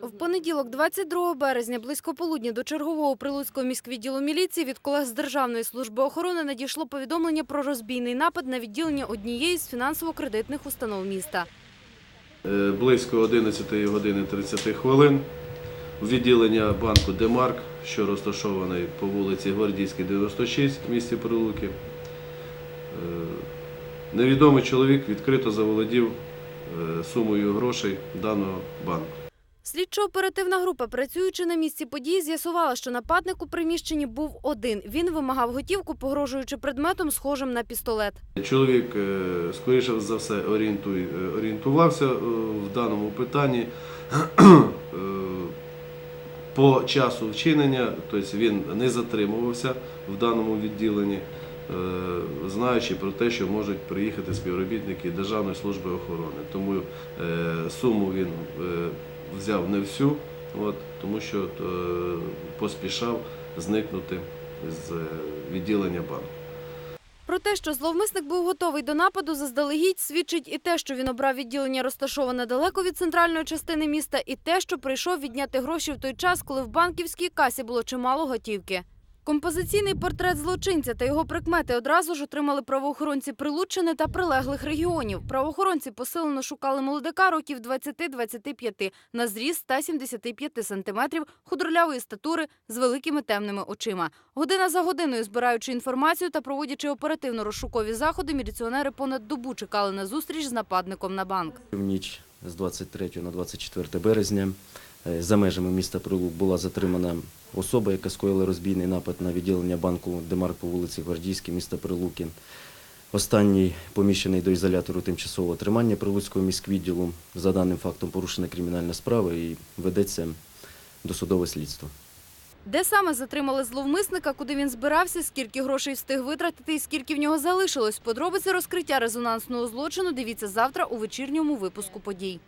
В понеділок, 22 березня, близько полудня до чергового прилуцького міськвідділу міліції від колег з Державної служби охорони надійшло повідомлення про розбійний напад на відділення однієї з фінансово-кредитних установ міста. Е, Близько 11 години 30 хвилин у відділення банку Демарк, що розташований по вулиці Гвардійській, 96 в місті Прилуки. Е, Невідомий чоловік відкрито заволодів е, сумою грошей даного банку. Слідчо-оперативна група, працюючи на місці події, з'ясувала, що нападник у приміщенні був один. Він вимагав готівку, погрожуючи предметом, схожим на пістолет. Чоловік, е, скоріше за все, е, орієнтувався е, в даному питанні. По часу вчинення, тобто він не затримувався в даному відділенні, знаючи про те, що можуть приїхати співробітники Державної служби охорони. Тому суму він взяв не всю, от, тому що е, поспішав зникнути з е, відділення банку. Про те, що зловмисник був готовий до нападу, заздалегідь свідчить і те, що він обрав відділення розташоване далеко від центральної частини міста, і те, що прийшов відняти гроші в той час, коли в банківській касі було чимало готівки. Композиційний портрет злочинця та його прикмети одразу ж отримали правоохоронці Прилуччини та прилеглих регіонів. Правоохоронці посилено шукали молодика років 20-25 на зріст 175 сантиметрів, худорлявої статури з великими темними очима. Година за годиною збираючи інформацію та проводячи оперативно-розшукові заходи, міліціонери понад добу чекали на зустріч з нападником на банк. В ніч з 23 на 24 березня за межами міста Прилук була затримана особа, яка скоїла розбійний напад на відділення банку Демарк по вулиці Гвардійській, міста Прилуки. Останній поміщений до ізолятору тимчасового тримання Прилуцького міськвідділу. За даним фактом порушена кримінальна справа і ведеться досудове слідство. Де саме затримали зловмисника, куди він збирався, скільки грошей встиг витратити і скільки в нього залишилось. Подробиці розкриття резонансного злочину дивіться завтра у вечірньому випуску подій.